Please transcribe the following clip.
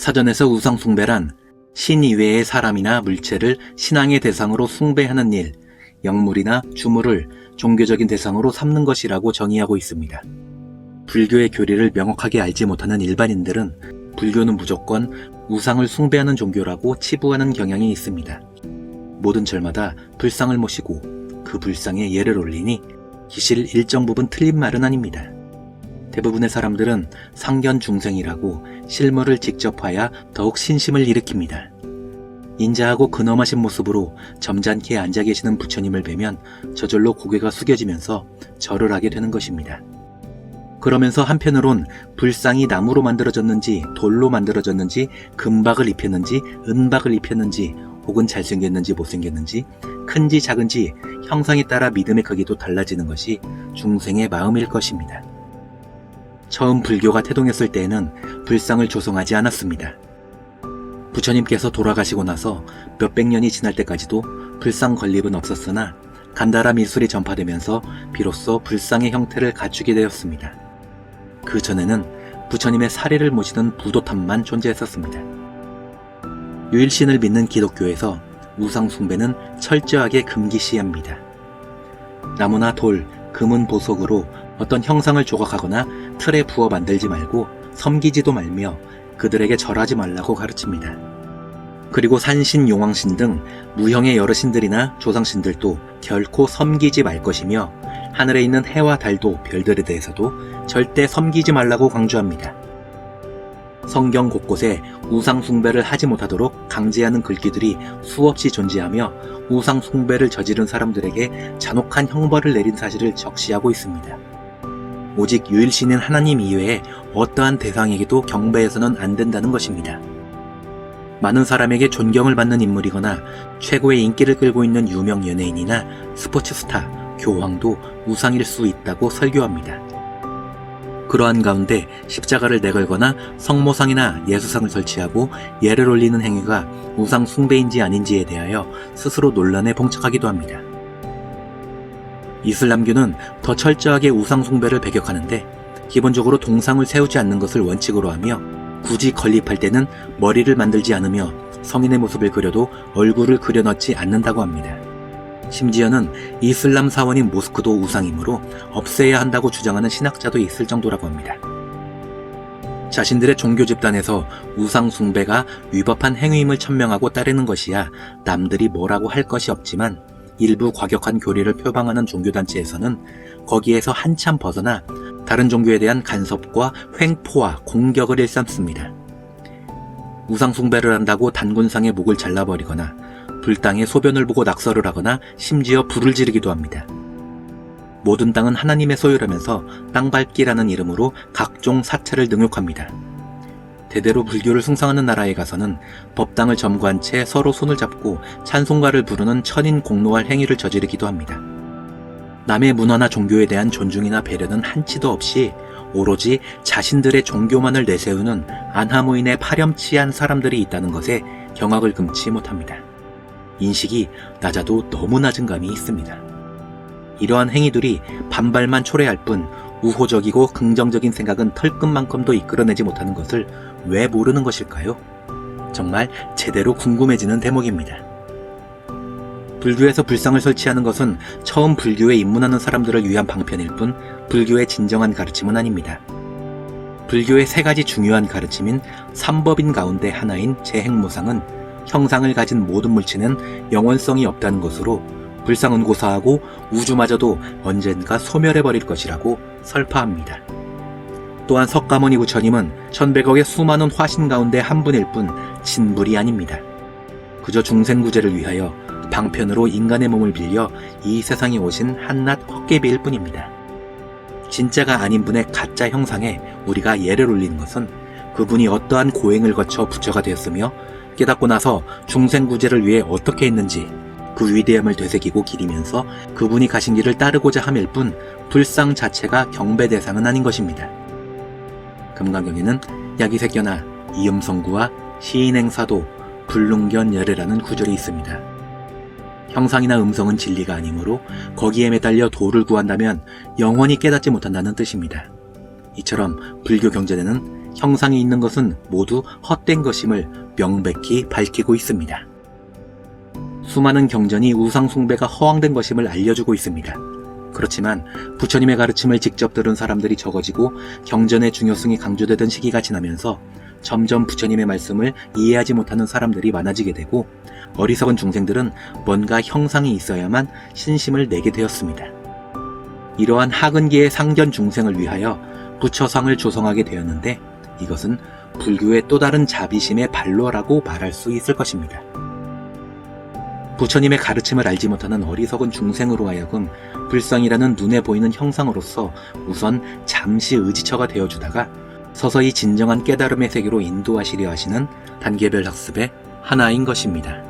사전에서 우상 숭배란 신 이외의 사람이나 물체를 신앙의 대상으로 숭배하는 일, 영물이나 주물을 종교적인 대상으로 삼는 것이라고 정의하고 있습니다. 불교의 교리를 명확하게 알지 못하는 일반인들은 불교는 무조건 우상을 숭배하는 종교라고 치부하는 경향이 있습니다. 모든 절마다 불상을 모시고 그 불상에 예를 올리니 기실 일정 부분 틀린 말은 아닙니다. 대부분의 사람들은 상견 중생이라고 실물을 직접 봐야 더욱 신심을 일으킵니다. 인자하고 근엄하신 모습으로 점잖게 앉아 계시는 부처님을 뵈면 저절로 고개가 숙여지면서 절을 하게 되는 것입니다. 그러면서 한편으론 불상이 나무로 만들어졌는지 돌로 만들어졌는지 금박을 입혔는지 은박을 입혔는지 혹은 잘생겼는지 못생겼는지 큰지 작은지 형상에 따라 믿음의 크기도 달라지는 것이 중생의 마음일 것입니다. 처음 불교가 태동했을 때에는 불상을 조성하지 않았습니다. 부처님께서 돌아가시고 나서 몇백 년이 지날 때까지도 불상 건립은 없었으나 간다라 미술이 전파되면서 비로소 불상의 형태를 갖추게 되었습니다. 그 전에는 부처님의 사례를 모시는 부도탑만 존재했었습니다. 유일신을 믿는 기독교에서 우상 숭배는 철저하게 금기시합니다. 나무나 돌, 금은 보석으로 어떤 형상을 조각하거나 틀에 부어 만들지 말고 섬기지도 말며 그들에게 절하지 말라고 가르칩니다. 그리고 산신, 용왕신 등 무형의 여러 신들이나 조상신들도 결코 섬기지 말 것이며 하늘에 있는 해와 달도 별들에 대해서도 절대 섬기지 말라고 강조합니다. 성경 곳곳에 우상숭배를 하지 못하도록 강제하는 글귀들이 수없이 존재하며 우상숭배를 저지른 사람들에게 잔혹한 형벌을 내린 사실을 적시하고 있습니다. 오직 유일신인 하나님 이외에 어떠한 대상에게도 경배해서는 안 된다는 것입니다. 많은 사람에게 존경을 받는 인물이거나 최고의 인기를 끌고 있는 유명 연예인이나 스포츠 스타, 교황도 우상일 수 있다고 설교합니다. 그러한 가운데 십자가를 내걸거나 성모상이나 예수상을 설치하고 예를 올리는 행위가 우상 숭배인지 아닌지에 대하여 스스로 논란에 봉착하기도 합니다. 이슬람교는 더 철저하게 우상 숭배를 배격하는데 기본적으로 동상을 세우지 않는 것을 원칙으로 하며 굳이 건립할 때는 머리를 만들지 않으며 성인의 모습을 그려도 얼굴을 그려넣지 않는다고 합니다. 심지어는 이슬람 사원인 모스크도 우상이므로 없애야 한다고 주장하는 신학자도 있을 정도라고 합니다. 자신들의 종교 집단에서 우상 숭배가 위법한 행위임을 천명하고 따르는 것이야 남들이 뭐라고 할 것이 없지만 일부 과격한 교리를 표방하는 종교단체에서는 거기에서 한참 벗어나 다른 종교에 대한 간섭과 횡포와 공격을 일삼습니다. 우상숭배를 한다고 단군상의 목을 잘라버리거나 불당의 소변을 보고 낙서를 하거나 심지어 불을 지르기도 합니다. 모든 땅은 하나님의 소유라면서 땅밟기라는 이름으로 각종 사찰을 능욕합니다. 대대로 불교를 숭상하는 나라에 가서는 법당을 점거한 채 서로 손을 잡고 찬송가를 부르는 천인 공노할 행위를 저지르기도 합니다. 남의 문화나 종교에 대한 존중이나 배려는 한치도 없이 오로지 자신들의 종교만을 내세우는 안하무인의 파렴치한 사람들이 있다는 것에 경악을 금치 못합니다. 인식이 낮아도 너무 낮은 감이 있습니다. 이러한 행위들이 반발만 초래할 뿐 우호적이고 긍정적인 생각은 털끝만큼도 이끌어내지 못하는 것을 왜 모르는 것일까요? 정말 제대로 궁금해지는 대목입니다. 불교에서 불상을 설치하는 것은 처음 불교에 입문하는 사람들을 위한 방편일 뿐 불교의 진정한 가르침은 아닙니다. 불교의 세 가지 중요한 가르침인 삼법인 가운데 하나인 재행무상은 형상을 가진 모든 물체는 영원성이 없다는 것으로 불상은 고사하고 우주마저도 언젠가 소멸해버릴 것이라고 설파합니다. 또한 석가모니 부처님은 천백억의 수많은 화신 가운데 한 분일 뿐 진불이 아닙니다. 그저 중생구제를 위하여 방편으로 인간의 몸을 빌려 이 세상에 오신 한낱 헛개비일 뿐입니다. 진짜가 아닌 분의 가짜 형상에 우리가 예를 올리는 것은 그분이 어떠한 고행을 거쳐 부처가 되었으며 깨닫고 나서 중생구제를 위해 어떻게 했는지 그 위대함을 되새기고 기리면서 그분이 가신 길을 따르고자 함일 뿐 불상 자체가 경배 대상은 아닌 것입니다. 금강경에는 야기새겨나 이음성구와 시인행사도 불능견 열애라는 구절이 있습니다. 형상이나 음성은 진리가 아니므로 거기에 매달려 도를 구한다면 영원히 깨닫지 못한다는 뜻입니다. 이처럼 불교 경전에는 형상이 있는 것은 모두 헛된 것임을 명백히 밝히고 있습니다. 수많은 경전이 우상숭배가 허황된 것임을 알려주고 있습니다. 그렇지만 부처님의 가르침을 직접 들은 사람들이 적어지고 경전의 중요성이 강조되던 시기가 지나면서 점점 부처님의 말씀을 이해하지 못하는 사람들이 많아지게 되고 어리석은 중생들은 뭔가 형상이 있어야만 신심을 내게 되었습니다. 이러한 하근기의 상견 중생을 위하여 부처상을 조성하게 되었는데 이것은 불교의 또 다른 자비심의 발로라고 말할 수 있을 것입니다. 부처님의 가르침을 알지 못하는 어리석은 중생으로 하여금 불상이라는 눈에 보이는 형상으로서 우선 잠시 의지처가 되어주다가 서서히 진정한 깨달음의 세계로 인도하시려 하시는 단계별 학습의 하나인 것입니다.